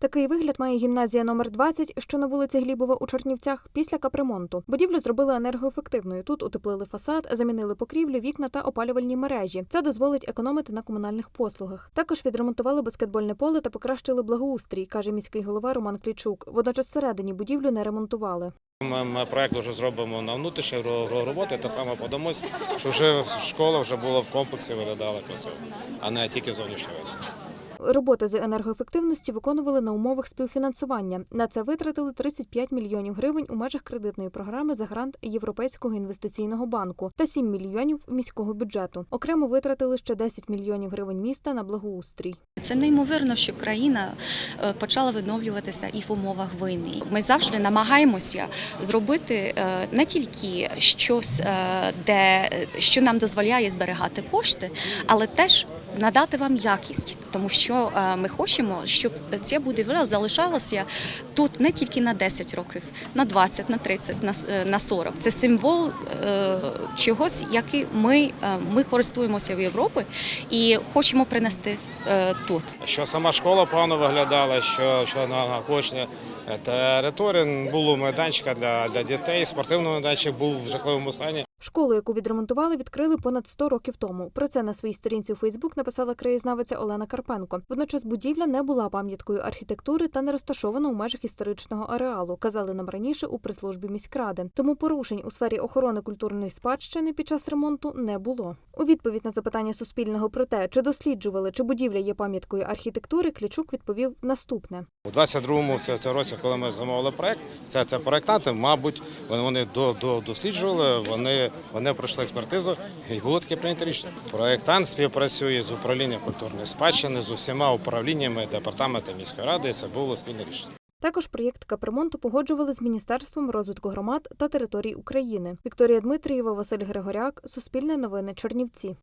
Такий вигляд має гімназія номер 20, що на вулиці Глібова у Чернівцях, після капремонту. Будівлю зробили енергоефективною. Тут утеплили фасад, замінили покрівлю, вікна та опалювальні мережі. Це дозволить економити на комунальних послугах. Також відремонтували баскетбольне поле та покращили благоустрій, каже міський голова Роман Клічук. Водночас всередині будівлю не ремонтували. Ми, проект вже зробимо на внутрішні ро- ро- роботи, та саме подамось, що вже школа вже була в комплексі виглядала красиво, а не тільки вигляд. Роботи з енергоефективності виконували на умовах співфінансування. На це витратили 35 мільйонів гривень у межах кредитної програми за грант Європейського інвестиційного банку та 7 мільйонів міського бюджету. Окремо витратили ще 10 мільйонів гривень міста на благоустрій. Це неймовірно, що країна е, почала відновлюватися і в умовах війни. Ми завжди намагаємося зробити е, не тільки щось, е, де що нам дозволяє зберігати кошти, але теж надати вам якість, тому що е, ми хочемо, щоб ця будівля залишалася тут не тільки на 10 років, на 20, на 30, на с- е, 40. Це символ е, чогось, який ми, ми користуємося в Європі і хочемо принести тут. Що сама школа погано виглядала, що, що на, кожній території було майданчика для, для дітей, спортивний майданчик був в жахливому стані. Школу, яку відремонтували, відкрили понад 100 років тому. Про це на своїй сторінці у Фейсбук написала краєзнавиця Олена Карпенко. Водночас будівля не була пам'яткою архітектури та не розташована у межах історичного ареалу, казали нам раніше у прес-службі міськради. Тому порушень у сфері охорони культурної спадщини під час ремонту не було. У відповідь на запитання Суспільного про те, чи досліджували, чи будівля є пам'яткою архітектури, Клічук відповів наступне. У 22-му це, році, коли ми замовили проект, це, це проектанти, мабуть, вони до, до, досліджували, вони, вони пройшли експертизу і було таке прийнято рішення. Проєктант співпрацює з управлінням культурної спадщини, з усіма управліннями департаменту міської ради. і Це було спільне рішення. Також проєкт капремонту погоджували з Міністерством розвитку громад та територій України. Вікторія Дмитрієва, Василь Григоряк, Суспільне новини, Чернівці.